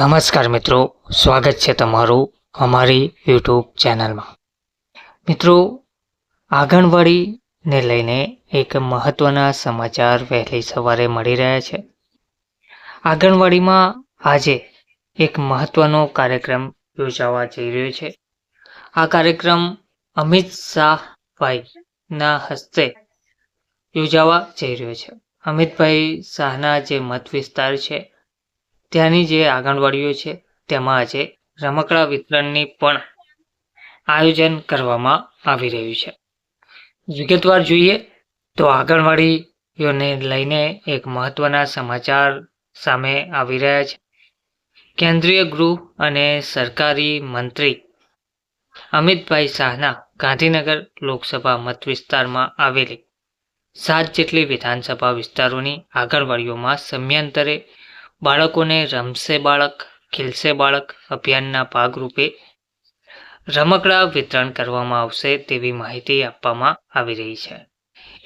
નમસ્કાર મિત્રો, સ્વાગત છે તમારું અમારી યુટ્યુબ ચેનલમાં. મિત્રો, આંગણવાડીને લઈને એક મહત્ત્વના સમાચાર વહેલી સવારે મળી રહ્યા છે. આંગણવાડીમાં આજે એક મહત્ત્વનો કાર્યક્રમ યોજાવા જઈ રહ્યો છે. આ કાર્યક્રમ અમિત શાહભાઈના હસ્તે યોજાવા જઈ રહ્યો છે. અમિતભાઈ શાહના જે મત વિસ્તાર છે ત્યાંની જે આંગણવાડીઓ છે, તેમાં આજે રમકડા વિતરણની પણ આયોજન કરવામાં આવી રહ્યું છે. વિગતવાર જોઈએ તો આંગણવાડીઓને લઈને એક મહત્વના સમાચાર સામે આવી રહ્યા છે. કેન્દ્રીય ગૃહ અને સરકારી મંત્રી અમિતભાઈ શાહના ગાંધીનગર લોકસભા મત વિસ્તારમાં આવેલી સાત જેટલી વિધાનસભા વિસ્તારોની આંગણવાડીઓમાં સમયાંતરે બાળકોને રમશે બાળક, ખીલશે બાળક અભિયાનના ભાગરૂપે રમકડા વિતરણ કરવામાં આવશે તેવી માહિતી આપવામાં આવી રહી છે.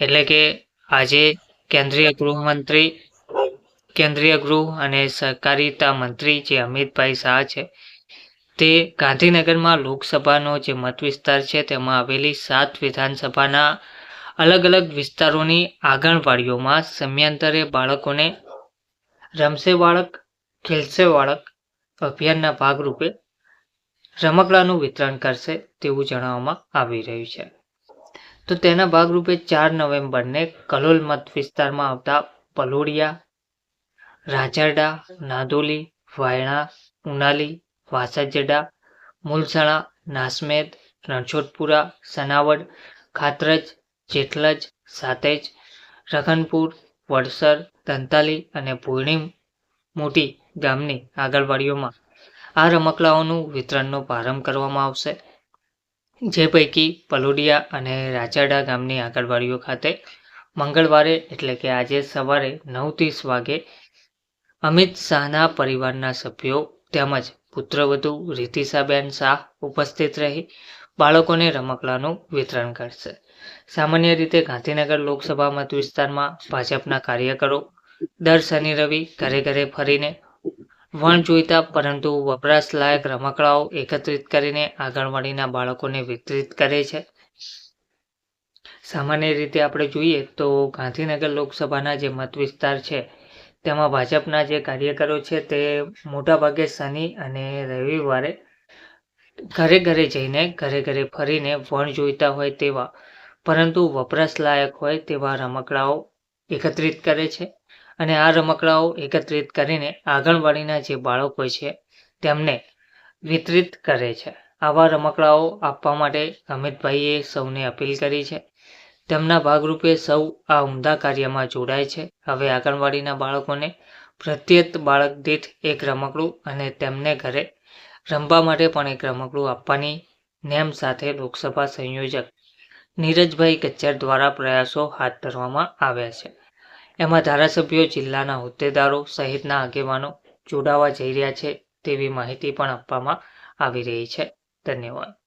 એટલે કે આજે કેન્દ્રીય ગૃહમંત્રી, કેન્દ્રીય ગૃહ અને સહકારિતા મંત્રી જે અમિતભાઈ શાહ છે, તે ગાંધીનગરમાં લોકસભાનો જે મત વિસ્તાર છે તેમાં આવેલી સાત વિધાનસભાના અલગ અલગ વિસ્તારોની આંગણવાડીઓમાં સમયાંતરે બાળકોને રમશે બાળક, ખેલશે બાળક, અભિયાનના ભાગરૂપે રમકડાનું વિતરણ કરશે તેવું જણાવવામાં આવી રહ્યું છે. તો તેના ભાગરૂપે ચાર નવેમ્બરને કલોલ મત વિસ્તારમાં આવતા પલોડિયા, રાજરડા, નાદોલી, વાયણા, ઉનાલી, વાસજડા, મુલસણા, નાસમેદ, રણછોડપુરા, સનાવડ, ખાતરજ જેટલજ સાતેજ રખનપુર વડસર દંતાલી અને પૂર્ણિમ મોટી ગામની આંગણવાડીઓમાં આ રમકડાઓનું વિતરણનો પ્રારંભ કરવામાં આવશે. જે પૈકી પલોડિયા અને રાજાડા ગામની આંગણવાડીઓ ખાતે મંગળવારે એટલે કે આજે સવારે નવ ત્રીસ વાગે અમિત શાહના પરિવારના સભ્યો તેમજ પુત્રવધુ રીતિશાબેન શાહ ઉપસ્થિત રહી બાળકોને રમકડાનું વિતરણ કરશે. સામાન્ય રીતે ગાંધીનગર લોકસભા મત વિસ્તારમાં ભાજપના કાર્યકરો દર શનિ રવિ ઘરે ઘરે ફરીને વણ જોઈતા પરંતુ વપરાશ લાયક રમકડાઓ એકત્રિત કરીને આંગણવાડીના બાળકોને વિતરિત કરે છે. સામાન્ય રીતે આપણે જોઈએ તો ગાંધીનગર લોકસભાના જે મત વિસ્તાર છે, તેમાં ભાજપના જે કાર્યકરો છે તે મોટાભાગે શનિ અને રવિવારે ઘરે ઘરે જઈને, ઘરે ઘરે ફરીને વણ જોઈતા હોય તેવા, પરંતુ વપરાશ લાયક હોય તેવા રમકડાઓ એકત્રિત કરે છે. અને આ રમકડાઓ એકત્રિત કરીને આંગણવાડીના જે બાળકો છે, તેમને વિતરિત કરે છે. આવા રમકડાઓ આપવા માટે અમિતભાઈએ સૌને અપીલ કરી છે. તેમના ભાગરૂપે સૌ આ ઉમદા કાર્યમાં જોડાય છે. હવે આંગણવાડીના બાળકોને પ્રત્યેક બાળક દીઠ એક રમકડું અને તેમને ઘરે રમવા માટે પણ એક રમકડું આપવાની નેમ સાથે લોકસભા સંયોજક નીરજભાઈ કચ્છર દ્વારા પ્રયાસો હાથ ધરવામાં આવ્યા છે. એમાં ધારાસભ્યો, જિલ્લાના હોદ્દેદારો સહિતના આગેવાનો જોડાવા જઈ રહ્યા છે તેવી માહિતી પણ આપવામાં આવી રહી છે. ધન્યવાદ.